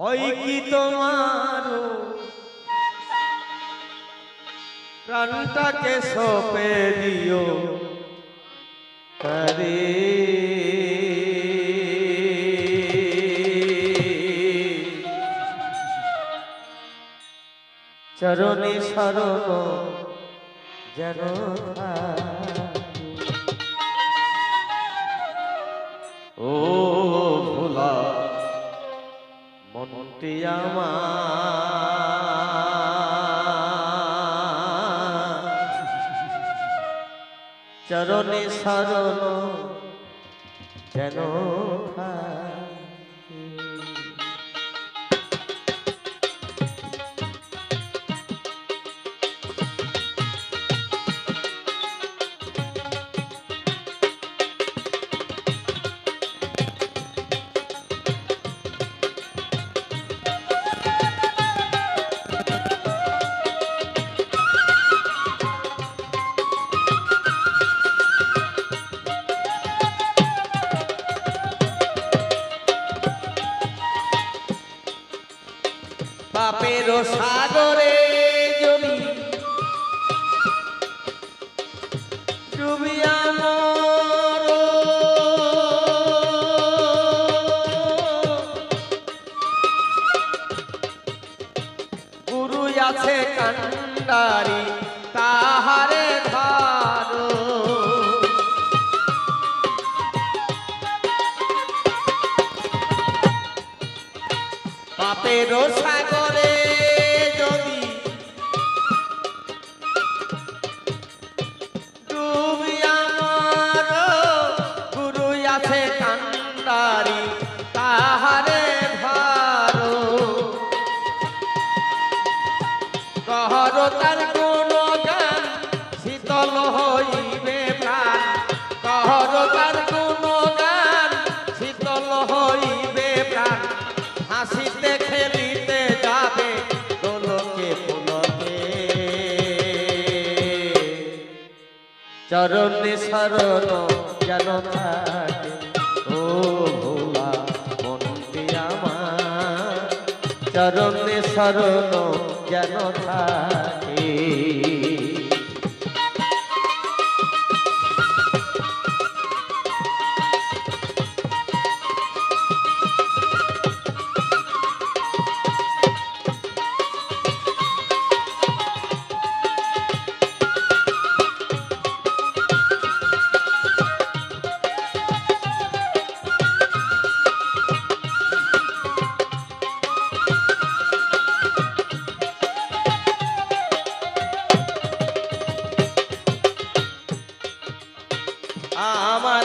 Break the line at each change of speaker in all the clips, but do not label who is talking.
ওই কি তোমার প্রাণটাকে সপে দিও? হরে চরণে শরণ যেন ও ভোলা মনটি চরণে সরণ যেন থাকে। পাপের সাগরে যদি গুরু আছে কান্ডারি তাহারে ধারো। পাপের সাগরে আছে কান্ডারি তাহারে ভারো। তার কোন গান, শীতল হইবে প্রাণ। তার কোন গান, শীতল হইবে প্রাণ। হাসিতে খেলিতে যাবে দোলকে পুলকে। চরণে শরণ যেন থাকে। চরণে শরণ যেন থাকে। আমার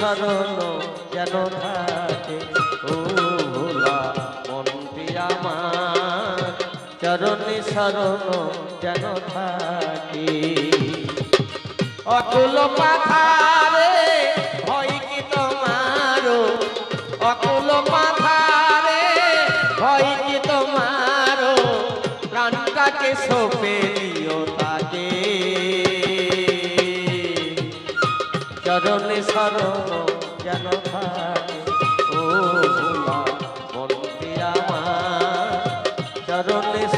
শরণ যেন থাকে। ও ভোলা মনটি আমার, চরণে শরণ যেন থাকে। অকুল পাথারে ভয় কি তোমার অকুল পাথারে ভয় কি তোমার প্রাণটাকে সপে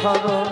ভোলা